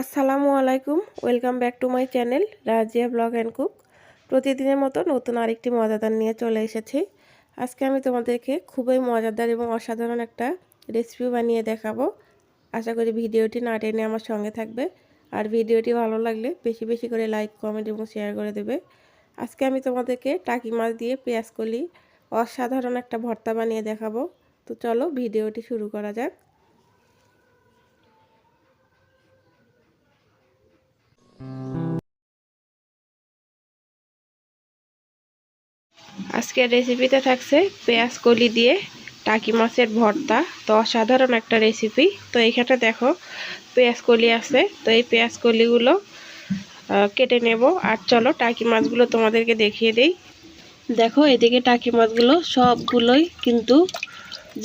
আসসালামু আলাইকুম, welcome back to my channel Razia blog and cook. প্রতিদিনের মতো নতুন আরেকটি মজাদার নিয়ে চলে এসেছি। আজকে আমি তোমাদেরকে খুবই মজাদার এবং অসাধারণ একটা রেসিপি বানিয়ে দেখাবো। আশা করি ভিডিওটি না টেনে আমার সঙ্গে থাকবে। আর ভিডিওটি ভালো লাগলে বেশি বেশি করে লাইক কমেন্ট এবং শেয়ার করে দেবে। আজকে আমি তোমাদেরকে টাকি মাছ দিয়ে পেঁয়াজ কলি অসাধারণ একটা ভর্তা বানিয়ে দেখাবো। তো চলো ভিডিওটি শুরু করা যাক। আজকের রেসিপিতে থাকছে পেঁয়াজ কলি দিয়ে টাকি মাছের ভর্তা। তো অসাধারণ একটা রেসিপি তো এখানে দেখো পেঁয়াজ কলি আছে। তো এই পেঁয়াজ কলিগুলো কেটে নেব। আর চলো টাকি মাছগুলো তোমাদেরকে দেখিয়ে দেই। দেখো এদিকে টাকি মাছগুলো সবগুলোই কিন্তু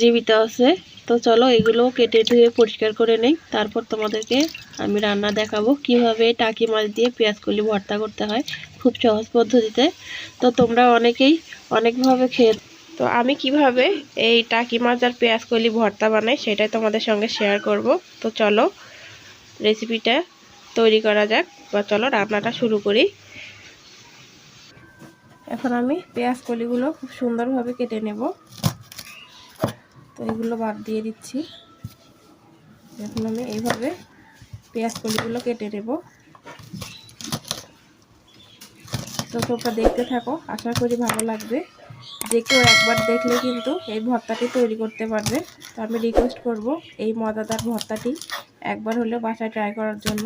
জীবিত আছে। তো চলো এগুলো কেটে ধুয়ে পরিষ্কার করে নেই। তারপর তোমাদেরকে আমি রান্না দেখাবো কীভাবে টাকি মাছ দিয়ে পেঁয়াজ কলি ভর্তা করতে হয় খুব সহজ পদ্ধতিতে। তো তোমরা অনেকেই অনেকভাবে খেয়ে তো আমি কীভাবে এই টাকি মাছ আর পেঁয়াজ কলি ভর্তা বানাই সেটাই তোমাদের সঙ্গে শেয়ার করব। তো চলো রেসিপিটা তৈরি করা যাক বা চলো রান্নাটা শুরু করি। এখন আমি পেঁয়াজ কলিগুলো খুব সুন্দরভাবে কেটে নেব। এগুলো বাদ দিয়ে দিচ্ছি। এখন আমি এইভাবে পেঁয়াজ কলিগুলো কেটে নেব। তো তোমরা দেখতে থাকো, আশা করি ভালো লাগবে। যে কেউ একবার দেখলে কিন্তু এই ভর্তাটি তৈরি করতে পারবে। তো আমি রিকোয়েস্ট করব এই মজাদার ভর্তাটি একবার হলেও বাসায় ট্রাই করার জন্য।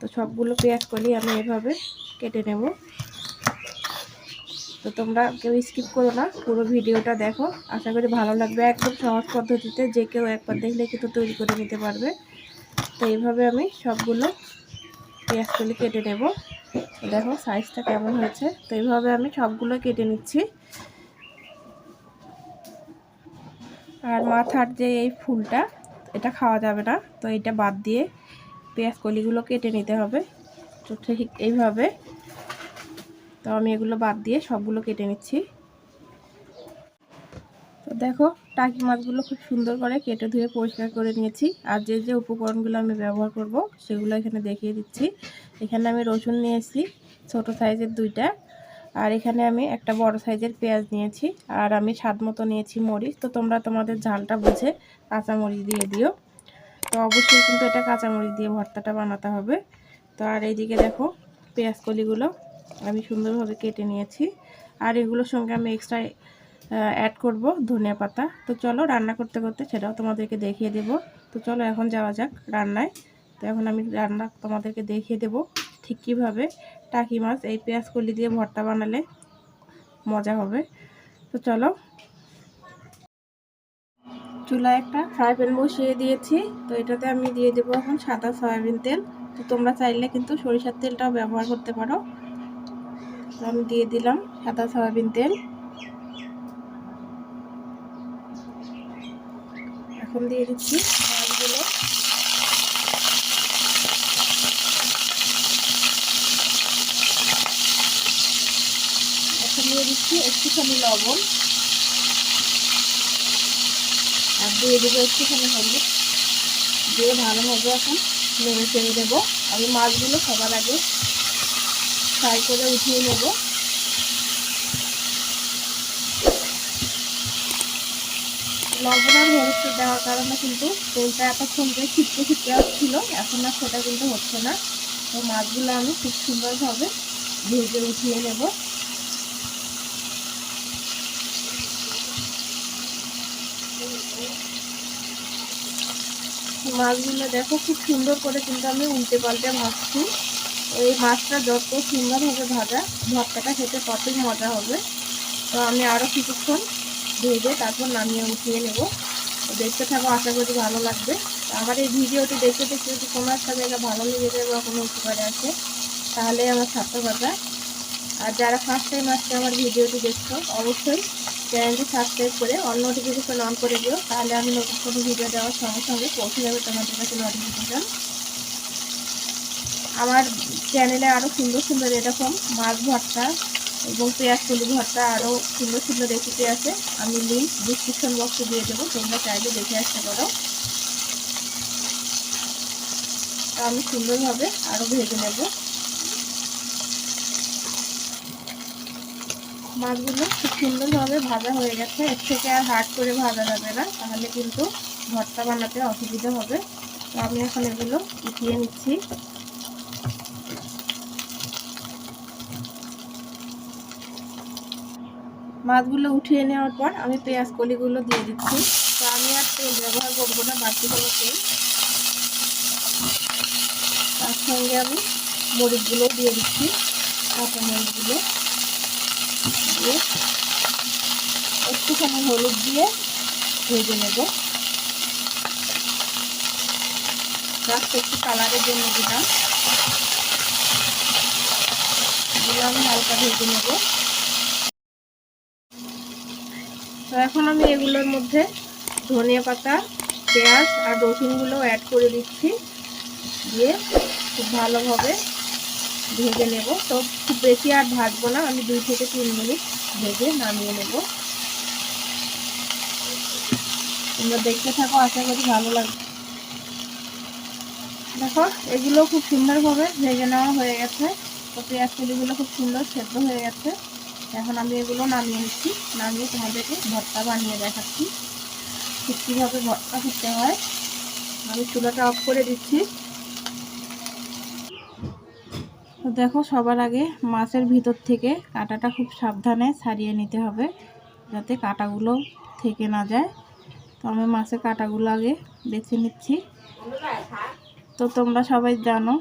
তো সবগুলো পেঁয়াজ কলি আমি এভাবে কেটে নেব। তো তোমরা কেউ স্কিপ করো না, পুরো ভিডিওটা দেখো। আশা করি ভালো লাগবে, একদম সহজ পদ্ধতিতে যে কেউ একবার দেখলে কিন্তু তৈরি করে নিতে পারবে। তো এইভাবে আমি সবগুলো পেঁয়াজ কলি কেটে নেব। দেখো সাইজটা কেমন হয়েছে। তো এইভাবে আমি সবগুলো কেটে নিচ্ছি। আর মাথার যে এই ফুলটা, এটা খাওয়া যাবে না। তো এটা বাদ দিয়ে পেঁয়াজ কলিগুলো কেটে নিতে হবে। তো ঠিক এইভাবে তো আমি এগুলো বাদ দিয়ে সবগুলো কেটে নিচ্ছি। তো দেখো, টাকি মাছগুলো খুব সুন্দর করে কেটে ধুয়ে পরিষ্কার করে নিয়েছি। আর যে যে উপকরণগুলো আমি ব্যবহার করব, সেগুলো এখানে দেখিয়ে দিচ্ছি। এখানে আমি রসুন নিয়েছি, ছোট সাইজের দুইটা। আর এখানে আমি একটা বড় সাইজের পেঁয়াজ নিয়েছি। আর আমি স্বাদ মতো নিয়েছি মরিচ। তো তোমরা তোমাদের ঝালটা বুঝে কাঁচামরিচ দিয়ে দিও। তো অবশ্যই কিন্তু এটা কাঁচামরিচ দিয়ে ভর্তাটা বানাতে হবে। তো আর এইদিকে দেখো, পেঁয়াজ কলিগুলো আমি সুন্দরভাবে কেটে নিয়েছি। আর এগুলোর সঙ্গে আমি এক্সট্রা অ্যাড করব ধনিয়া পাতা। তো চলো রান্না করতে করতে সেটাও তোমাদেরকে দেখিয়ে দেব। তো চলো এখন যাওয়া যাক রান্নায়। তো এখন আমি রান্না তোমাদেরকে দেখিয়ে দেব ঠিক কীভাবে। টাকি মাছ, এই পেঁয়াজ কলি দিয়ে ভর্তা বানালে মজা হবে। তো চলো। চুলায় একটা ফ্রাই প্যান বসিয়ে দিয়েছি। তো এটাতে আমি দিয়ে দেবো এখন সাদা সয়াবিন তেল। তো তোমরা চাইলে কিন্তু সরিষার তেলটাও ব্যবহার করতে পারো। আমি দিয়ে দিলাম সাদা সয়াবিন তেল। এখন দিয়ে দিচ্ছি মাছগুলো এখন দিয়ে দিচ্ছি একটুখানি লবণ। আর দিয়ে দেবো একটুখানি হলুদ। দিয়ে ভালোভাবে এখন নেড়ে চেড়ে দেবো। আমি মাছগুলো সবার আগে ফ্রাই করে উঠিয়ে নেব। লবণ আর দেওয়ার কারণে কিন্তু তেলটা এতক্ষণ যে ছিটকে ছিটকে হচ্ছিল, এখন আর সেটা কিন্তু হচ্ছে না। তো মাছগুলো আমি খুব সুন্দরভাবে ভেজে উঠিয়ে নেব। মাছগুলো দেখো খুব সুন্দর করে কিন্তু আমি উল্টে পাল্টে ভাজছি এই মাছটা যত সুন্দরভাবে ভাজা, ভর্তাটা খেতে কতই মজা হবে। তো আমি আরও কিছুক্ষণ ভেজে তারপর নামিয়ে উঠিয়ে নেব। দেখতে থাকো, আশা করি ভালো লাগবে। আমার এই ভিডিওটি দেখতে দেখতে যদি কোনো একটা জায়গা ভালো লেগে যায় বা কোনো উপকারে আছে তাহলে আমার সার্থকতা আর যারা ফার্স্ট টাইম আসছে আমার ভিডিওটি দেখছ, অবশ্যই চ্যানেলটি সাবস্ক্রাইব করে অল নোটিফিকেশন অন করে দিও। তাহলে আমি নতুন কোনো ভিডিও দেওয়ার সঙ্গে সঙ্গে পৌঁছে যাবে তোমাদের কাছে নোটিফিকেশান আমার চ্যানেলে আরও সুন্দর সুন্দর এরকম মাছ ভর্তা এবং পেঁয়াজ কলি ভর্তা আরও সুন্দর সুন্দর রেসিপি আছে। আমি লিঙ্ক ডিসক্রিপশন বক্সে দিয়ে দেবো, তোমরা চাইলে দেখে আসতে পারো। তা আমি সুন্দরভাবে আরও ভেজে নেব। মাছগুলো খুব সুন্দরভাবে ভাজা হয়ে গেছে। এর থেকে আর হার্ড করে ভাজা যাবে না, তাহলে কিন্তু ভর্তা বানাতে অসুবিধা হবে। তো আমি এখন এগুলো উঠিয়ে নিচ্ছি। মাছগুলো উঠিয়ে নেওয়ার পর আমি পেঁয়াজ কলিগুলো দিয়ে দিচ্ছি। তো আমি আর তেল ব্যবহার করব না বাড়তি হলো তেল। তার সঙ্গে আমি মরিচগুলো দিয়ে দিচ্ছি, কাঁচা মরিচগুলো। দিয়ে একটুখানি হলুদ দিয়ে ভেজে নেব। জাস্ট একটু কালারের জন্য দিলাম। আমি হালকা ভেজে নেব। তো এখন আমি এগুলোর মধ্যে ধনিয়া পাতা, পেঁয়াজ আর রসুনগুলো অ্যাড করে দিচ্ছি। দিয়ে খুব ভালোভাবে ভেজে নেব। তো খুব বেশি আর ভাজবো না, আমি দুই থেকে তিন মিনিট ভেজে নামিয়ে নেব। তোমরা দেখতে থাকো, আশা করি ভালো লাগবে। দেখো, এগুলো খুব সুন্দরভাবে ভেজে নেওয়া হয়ে গেছে। তো পেঁয়াজ কলিগুলো খুব সুন্দর সেদ্ধ হয়ে গেছে। এখন আমি এগুলো নামিয়ে নিচ্ছি। নামিয়ে তোমাদেরকে ভর্তা বানিয়ে দেখাচ্ছি। ঠিক কীভাবে ভর্তা করতে হয়। আমি চুলাটা অফ করে দিচ্ছি। তো দেখো, সবার আগে মাছের ভিতর থেকে কাঁটাটা খুব সাবধানে ছাড়িয়ে নিতে হবে, যাতে কাঁটাগুলো থেকে না যায়। তো আমি মাছের কাঁটাগুলো আগে বেছে নিচ্ছি। তো তোমরা সবাই জানো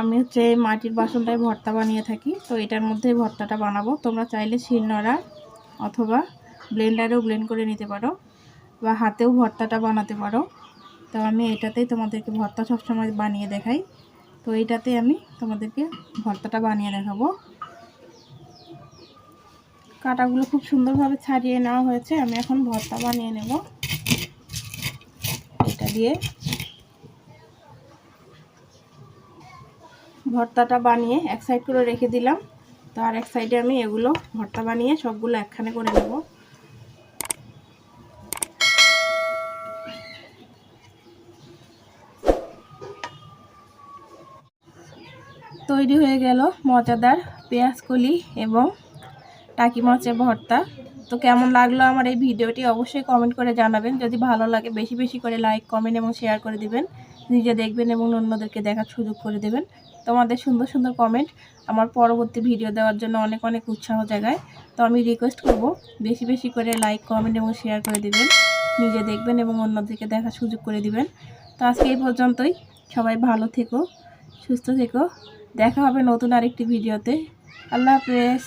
আমি হচ্ছে মাটির বাসনটায় ভর্তা বানিয়ে থাকি, তো এটার মধ্যে ভর্তাটা বানাবো। তোমরা চাইলে শিলনোড়া অথবা ব্লেন্ডারেও ব্লেন্ড করে নিতে পারো বা হাতেও ভর্তাটা বানাতে পারো। তো আমি এটাতেই তোমাদেরকে ভর্তা সবসময় বানিয়ে দেখাই। তো এইটাতে আমি তোমাদেরকে ভর্তাটা বানিয়ে দেখাবো। কাটাগুলো খুব সুন্দরভাবে ছাড়িয়ে নেওয়া হয়েছে, আমি এখন ভর্তা বানিয়ে নেব। এটা দিয়ে ভর্তাটা বানিয়ে এক সাইড করে রেখে দিলাম। তো আর এক সাইডে আমি এগুলো ভর্তা বানিয়ে সবগুলো একখানে করে নেব। তৈরি হয়ে গেল মজাদার পেঁয়াজ কলি এবং টাকি মাছের ভর্তা। তো কেমন লাগল আমার এই ভিডিওটি অবশ্যই কমেন্ট করে জানাবেন। যদি ভালো লাগে বেশি বেশি করে লাইক কমেন্ট এবং শেয়ার করে দিবেন। নিজে দেখবেন এবং অন্যদেরকে দেখার সুযোগ করে দেবেন। তোমাদের সুন্দর সুন্দর কমেন্ট আমার পরবর্তী ভিডিও দেওয়ার জন্য অনেক অনেক উৎসাহ জায়গায় তো আমি রিকোয়েস্ট করব, বেশি বেশি করে লাইক কমেন্ট এবং শেয়ার করে দিবেন। নিজে দেখবেন এবং অন্যদেরকে দেখার সুযোগ করে দিবেন। তো আজকে এই পর্যন্তই। সবাই ভালো থেকো, সুস্থ থেকো। দেখা হবে নতুন আরেকটি ভিডিওতে আল্লাহ হাফেজ।